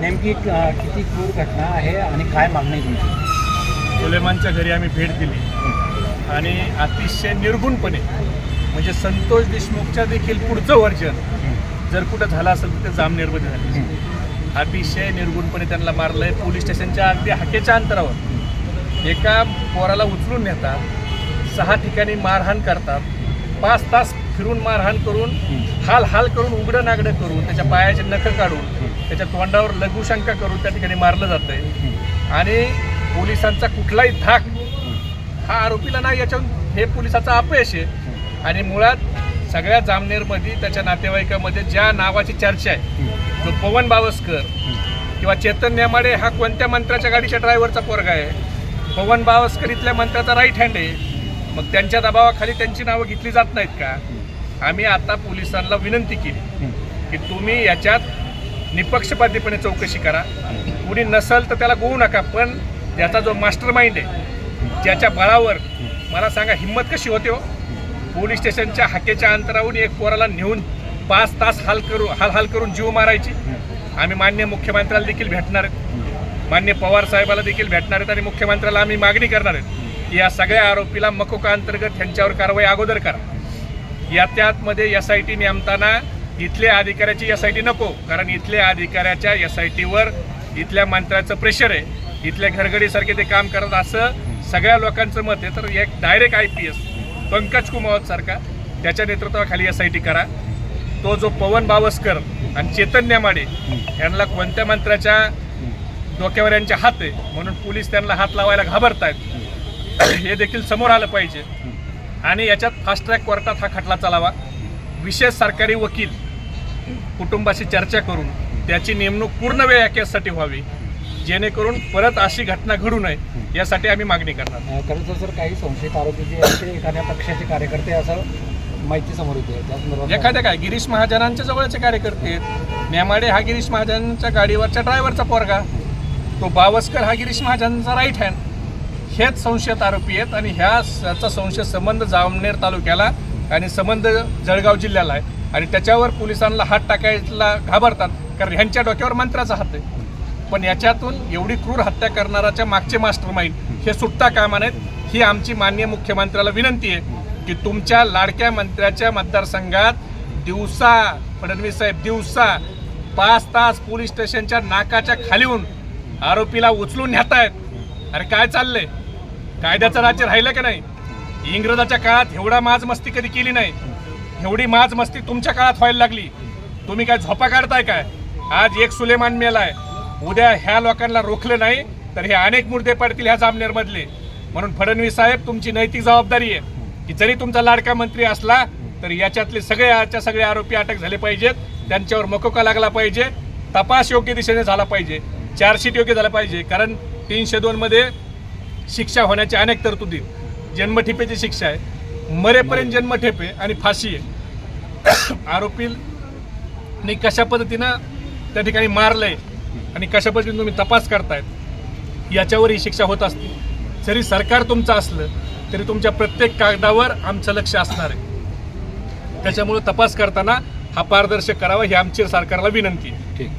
नेमकी किती क्रूर घटना आहे आणि काय मागणी तुमची? सुलेमानच्या घरी आम्ही भेट दिली. आणि अतिशय निर्गुणपणे म्हणजे संतोष देशमुखच्या देखील पुढचं वर्जन जर कुठं झालं असेल तर ते जामनेरमध्ये झाले. अतिशय निर्गुणपणे त्यांना मारलंय. पोलीस स्टेशनच्या अगदी हाकेच्या अंतरावर. एका पोराला उचलून नेतात. सहा ठिकाणी मारहाण करतात. पाच तास फिरून मारहाण करून हाल हाल करून उघडं नागडं करून त्याच्या पायाचे नखं काढून त्याच्या तोंडावर लघुशंका करून त्या ठिकाणी मारलं जातंय. आणि पोलिसांचा कुठलाही धाक हा आरोपीला नाही याच्यावर हे पोलिसाचं अपयश आहे. आणि मुळात सगळ्या जामनेरमध्ये त्याच्या नातेवाईकामध्ये ज्या नावाची चर्चा आहे जो पवन बावस्कर किंवा चेतन नेमाडे हा कोणत्या मंत्र्याच्या गाडीच्या ड्रायव्हरचा पोरगा आहे? पवन बावस्कर इथल्या मंत्र्याचा राईट हँड आहे. मग त्यांच्या दबावाखाली त्यांची नावं घेतली जात नाहीत का? आम्ही आता पोलिसांना विनंती केली की तुम्ही याच्यात निपक्षपातीपणे चौकशी करा. कुणी नसल तर त्याला गोवू नका पण त्याचा जो मास्टर माइंड आहे ज्याच्या बळावर मला सांगा हिंमत कशी होते हो? पोलीस स्टेशनच्या हाकेच्या अंतरावरून एक पोराला नेऊन पाच तास हाल करू हाल हाल करून जीव मारायची. आम्ही मान्य मुख्यमंत्र्याला देखील भेटणार आहेत. मान्य पवार साहेबाला देखील भेटणार आहेत आणि मुख्यमंत्र्याला आम्ही मागणी करणार आहेत की या सगळ्या आरोपीला मकोका अंतर्गत त्यांच्यावर कारवाई अगोदर करा. या त्यातमध्ये एस आय टी नेमताना इथल्या अधिकाऱ्याची एस आय टी नको कारण इथल्या अधिकाऱ्याच्या एस आय टीवर इथल्या मंत्र्याचं प्रेशर आहे. इथल्या घरगडीसारखे ते काम करत असं सगळ्या लोकांचं मत आहे. तर एक direct I P S Pankaj Kumawat सारखा त्याच्या नेतृत्वाखाली एस आय टी करा. तो जो पवन बावस्कर आणि चेतन नेमाडे यांना कोणत्या मंत्र्याच्या डोक्यावर यांचे हात आहे म्हणून पोलीस त्यांना हात लावायला घाबरतायत. हे देखील समोर आलं पाहिजे. आणि याच्यात फास्ट ट्रॅक कोर्टात हा खटला चालावा. विशेष सरकारी वकील कुटुंबाशी चर्चा करून त्याची नेमणूक पूर्ण वेळ या केससाठी व्हावी. जेणेकरून परत अशी घटना घडू नये यासाठी आम्ही मागणी करणार. अं, खरं तर सर काही संशयित आरोपी जे आहेत ते एखाद्या पक्षाचे कार्यकर्ते असं माहिती समोर येते. एखाद्या काय गिरीश महाजनांच्या जवळचे कार्यकर्ते आहेत. नेमाडे हा गिरीश महाजनांच्या गाडीवरच्या ड्रायव्हरचा पोरगा. तो बावस्कर हा गिरीश महाजनांचा राईट हँड हेच संशयित आरोपी आहेत आणि ह्या याचा संशय संबंध जामनेर तालुक्याला आणि संबंध जळगाव जिल्ह्याला आहे. आणि त्याच्यावर पोलिसांना हात टाकायला घाबरतात कारण ह्यांच्या डोक्यावर मंत्र्याचा हात आहे. पण याच्यातून एवढी क्रूर हत्या करणाराच्या मागचे मास्टर माइंड हे सुटता कामा नाहीत ही आमची माननीय मुख्यमंत्र्याला विनंती आहे की तुमच्या लाडक्या मंत्र्याच्या मतदारसंघात दिवसा फडणवीस साहेब दिवसा पाच तास पोलीस स्टेशनच्या नाकाच्या खालीहून आरोपीला उचलून नेतायत. अरे काय चाललंय? कायद्याचं राज्य राहिलं का नाही? इंग्रजाच्या काळात एवढा माज मस्ती कधी केली नाही? एवढी माज मस्ती तुमच्या काळात व्हायला लागली. तुम्ही काय झोपा काढताय काय? आज एक सुलेमान मेलाय. उद्या ह्या लोकांना रोखलं नाही तर हे अनेक मुर्दे पडतील ह्या जामनेरमधले. म्हणून फडणवीस साहेब तुमची नैतिक जबाबदारी आहे. की जरी तुमचा लाडका मंत्री असला तर याच्यातले सगळे याच्या सगळे आरोपी अटक झाले पाहिजेत. त्यांच्यावर मकोका लागला पाहिजे. तपास योग्य दिशेने झाला पाहिजे. चार्जशीट योग्य झाला पाहिजे. कारण तीनशे दोनमध्ये शिक्षा होण्याच्या अनेक तरतुदी जन्मठेपेची शिक्षा आहे. मरेपर्यंत जन्मठेपे आणि फाशी आहे. आरोपीने कशा पद्धतीनं त्या ठिकाणी मारलंय आणि कशा पद्धतीने तुम्ही तपास करतायत याच्यावर ही शिक्षा होत असते. जरी सरकार तुमचं असलं तरी तुमच्या प्रत्येक कागदावर आमचं लक्ष असणार आहे. त्याच्यामुळे तपास करताना हा पारदर्शक करावा ही आमची सरकारला विनंती आहे. ठीक.